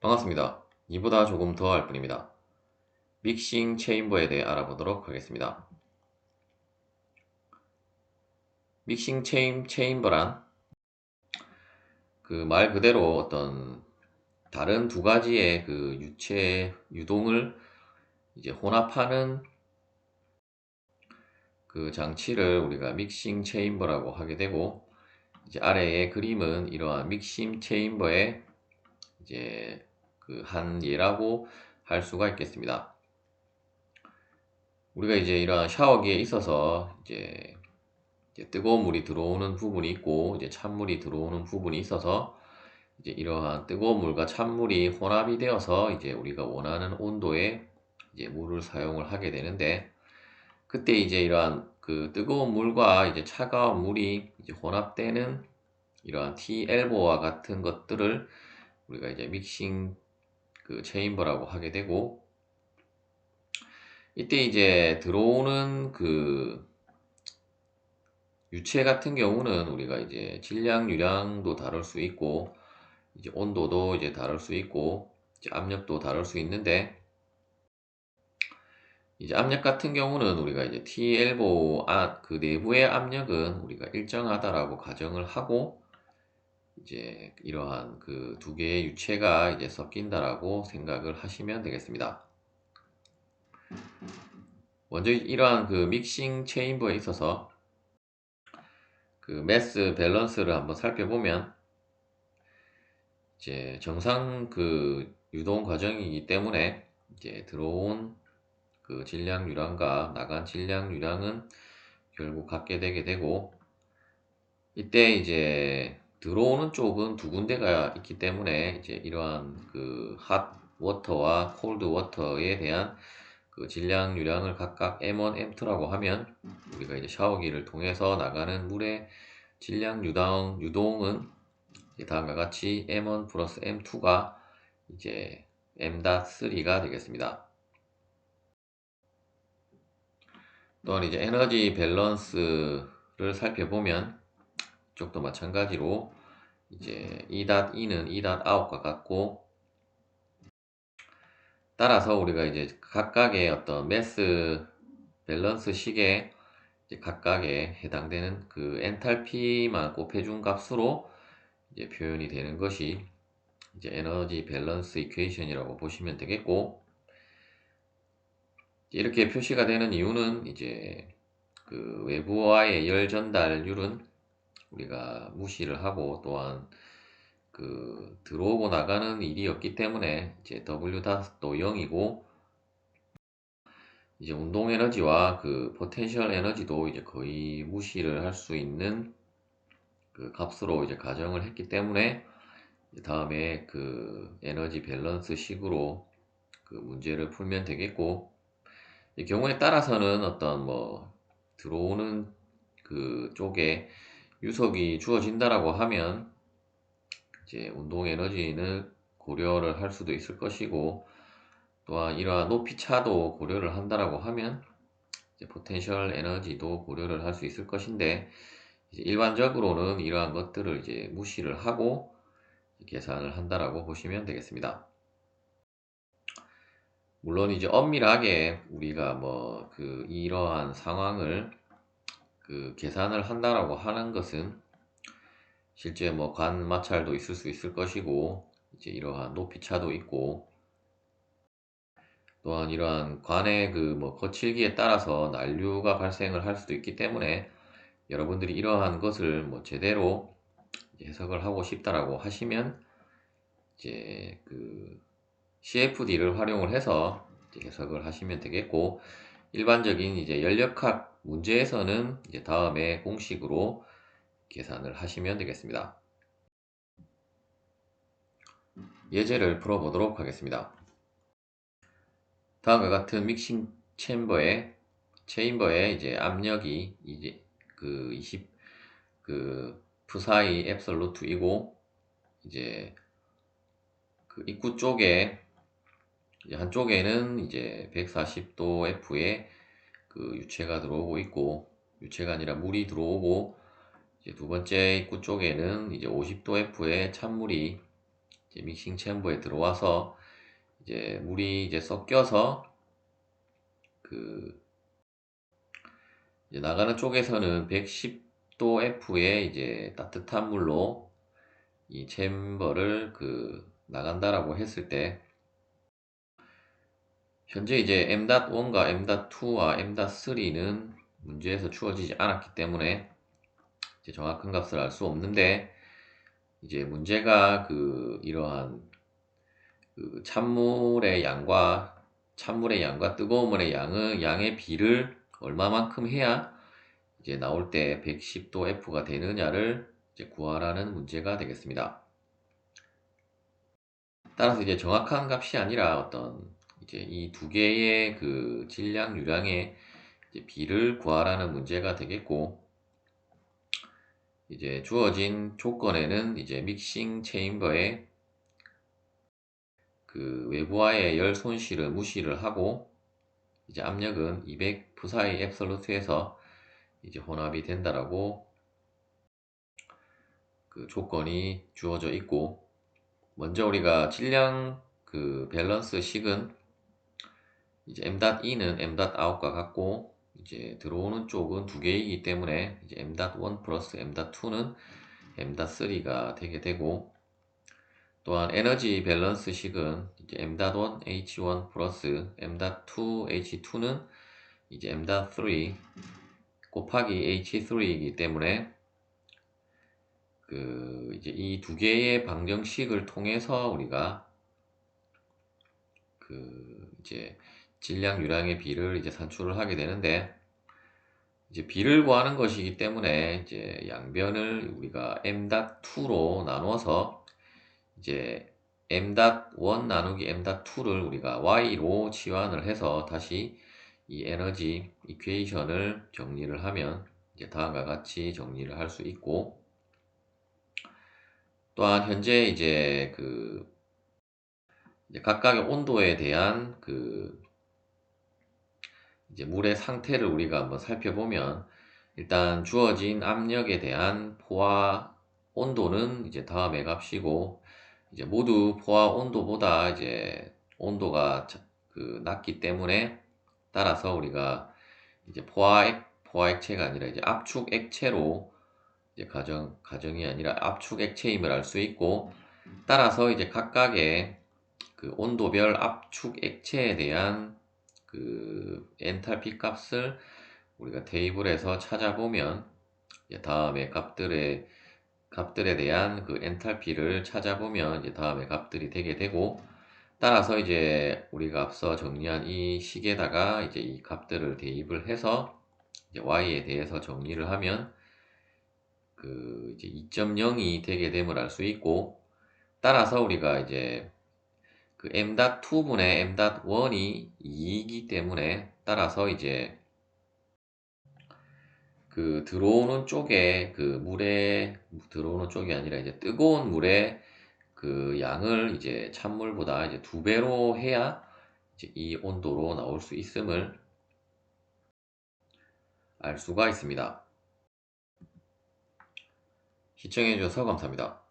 반갑습니다. 이보다 조금 더 할 뿐입니다. 믹싱 체인버에 대해 알아보도록 하겠습니다. 믹싱 체인, 체인버란 그 말 그대로 어떤 다른 두 가지의 그 유체 유동을 이제 혼합하는 그 장치를 우리가 믹싱 체인버라고 하게 되고 이제 아래의 그림은 이러한 믹싱 체인버의 이제 그 한 예라고 할 수가 있겠습니다. 우리가 이제 이러한 샤워기에 있어서 이제, 이제 뜨거운 물이 들어오는 부분이 있고 이제 찬물이 들어오는 부분이 있어서 이제 이러한 뜨거운 물과 찬물이 혼합이 되어서 이제 우리가 원하는 온도의 이제 물을 사용을 하게 되는데 그때 이제 이러한 그 뜨거운 물과 이제 차가운 물이 이제 혼합되는 이러한 T 엘보와 같은 것들을 우리가 이제 믹싱 그 체인버라고 하게 되고 이때 이제 들어오는 그 유체 같은 경우는 우리가 이제 질량, 유량도 다룰 수 있고 이제 온도도 이제 다룰 수 있고 이제 압력도 다룰 수 있는데 이제 압력 같은 경우는 우리가 이제 T-엘보 아, 그 내부의 압력은 우리가 일정하다라고 가정을 하고 이제 이러한 그 두 개의 유체가 이제 섞인다라고 생각을 하시면 되겠습니다. 먼저 이러한 그 믹싱 체인버에 있어서 그 매스 밸런스를 한번 살펴보면 이제 정상 그 유동 과정이기 때문에 이제 들어온 그 질량 유량과 나간 질량 유량은 결국 같게 되게 되고 이때 이제 들어오는 쪽은 두 군데가 있기 때문에 이제 이러한 그 핫 워터와 콜드 워터에 대한 그 질량 유량을 각각 M1, M2라고 하면 우리가 이제 샤워기를 통해서 나가는 물의 질량 유동, 유동은 다음과 같이 M1 플러스 M2가 이제 M.3가 되겠습니다. 또한 이제 에너지 밸런스를 살펴보면 이쪽도 마찬가지로 이제 E.E는 E.Out과 같고 따라서 우리가 이제 각각의 어떤 매스 밸런스 식에 각각에 해당되는 그 엔탈피만 곱해준 값으로 이제 표현이 되는 것이 이제 에너지 밸런스 이퀘이션이라고 보시면 되겠고 이렇게 표시가 되는 이유는 이제 그 외부와의 열 전달률은 우리가 무시를 하고 또한 그 들어오고 나가는 일이 없기 때문에 이제 W 닷도 0이고 이제 운동 에너지와 그 포텐셜 에너지도 이제 거의 무시를 할 수 있는 그 값으로 이제 가정을 했기 때문에 다음에 그 에너지 밸런스 식으로 그 문제를 풀면 되겠고 이 경우에 따라서는 어떤 뭐 들어오는 그 쪽에 유속이 주어진다라고 하면 이제 운동 에너지는 고려를 할 수도 있을 것이고 또한 이러한 높이 차도 고려를 한다라고 하면 이제 포텐셜 에너지도 고려를 할 수 있을 것인데 일반적으로는 이러한 것들을 이제 무시를 하고 계산을 한다라고 보시면 되겠습니다. 물론 이제 엄밀하게 우리가 뭐 그 이러한 상황을 그 계산을 한다라고 하는 것은 실제 뭐관 마찰도 있을 수 있을 것이고 이제 이러한 높이 차도 있고 또한 이러한 관의 그 뭐 거칠기에 따라서 난류가 발생을 할 수도 있기 때문에 여러분들이 이러한 것을 뭐 제대로 해석을 하고 싶다라고 하시면 이제 그 CFD를 활용을 해서 해석을 하시면 되겠고 일반적인 이제 연력학 문제에서는 이제 다음에 공식으로 계산을 하시면 되겠습니다. 예제를 풀어보도록 하겠습니다. 다음과 같은 믹싱 챔버에 체인버에 이제 압력이 이제 그 20, 그 푸사이 앱솔루트이고 이제 그 입구 쪽에 이제 한쪽에는 이제 140도 F에 그 유체가 들어오고 있고 유체가 아니라 물이 들어오고 이제 두 번째 입구 쪽에는 이제 50도 F에 찬물이 이제 믹싱 챔버에 들어와서 이제 물이 이제 섞여서 그 이제 나가는 쪽에서는 110도 F에 이제 따뜻한 물로 이 챔버를 그 나간다라고 했을 때 현재 이제 M.1과 M.2와 M.3는 문제에서 주어지지 않았기 때문에 이제 정확한 값을 알 수 없는데 이제 문제가 그 이러한 그 찬물의 양과 찬물의 양과 뜨거운 물의 양의 양의 비를 얼마만큼 해야 이제 나올 때 110도 F가 되느냐를 이제 구하라는 문제가 되겠습니다. 따라서 이제 정확한 값이 아니라 어떤 이제 이 두 개의 그 질량 유량의 비를 구하라는 문제가 되겠고 이제 주어진 조건에는 이제 믹싱 체인버의 그 외부와의 열 손실을 무시를 하고 이제 압력은 200 푸사이 앱솔루트에서 이제 혼합이 된다라고 그 조건이 주어져 있고 먼저 우리가 질량 그 밸런스 식은 이제 m.2는 m.out과 같고 이제 들어오는 쪽은 두 개이기 때문에 이제 m.1 플러스 m.2는 m.3가 되게 되고 또한 에너지 밸런스 식은 이제 m.1 h1 플러스 m.2 h2는 이제 m.3 곱하기 h3이기 때문에 그 이제 이 두 개의 방정식을 통해서 우리가 그 이제 질량 유량의 비를 이제 산출을 하게 되는데 이제 비를 구하는 것이기 때문에 이제 양변을 우리가 m.2로 나누어서 이제 m.1 나누기 m.2를 우리가 y로 치환을 해서 다시 이 에너지 이퀘이션을 정리를 하면 이제 다음과 같이 정리를 할 수 있고 또한 현재 이제 그 이제 각각의 온도에 대한 그 이제 물의 상태를 우리가 한번 살펴보면 일단 주어진 압력에 대한 포화 온도는 이제 다음에 값이고 이제 모두 포화 온도보다 이제 온도가 그 낮기 때문에 따라서 우리가 이제 포화액 포화액체가 아니라 이제 압축 액체로 이제 가정 가정이 아니라 압축 액체임을 알 수 있고 따라서 이제 각각의 그 온도별 압축 액체에 대한 그 엔탈피 값을 우리가 테이블에서 찾아보면 다음에 값들의 값들에 대한 그 엔탈피를 찾아보면 이제 다음에 값들이 되게 되고 따라서 이제 우리가 앞서 정리한 이 식에다가 이제 이 값들을 대입을 해서 y에 대해서 정리를 하면 그 이제 2.0이 되게 됨을 알 수 있고 따라서 우리가 이제 그 m.2분의 m.1이 2이기 때문에 따라서 이제 그 들어오는 쪽에 그 물에 들어오는 쪽이 아니라 이제 뜨거운 물에 그 양을 이제 찬물보다 이제 두 배로 해야 이제 이 온도로 나올 수 있음을 알 수가 있습니다. 시청해주셔서 감사합니다.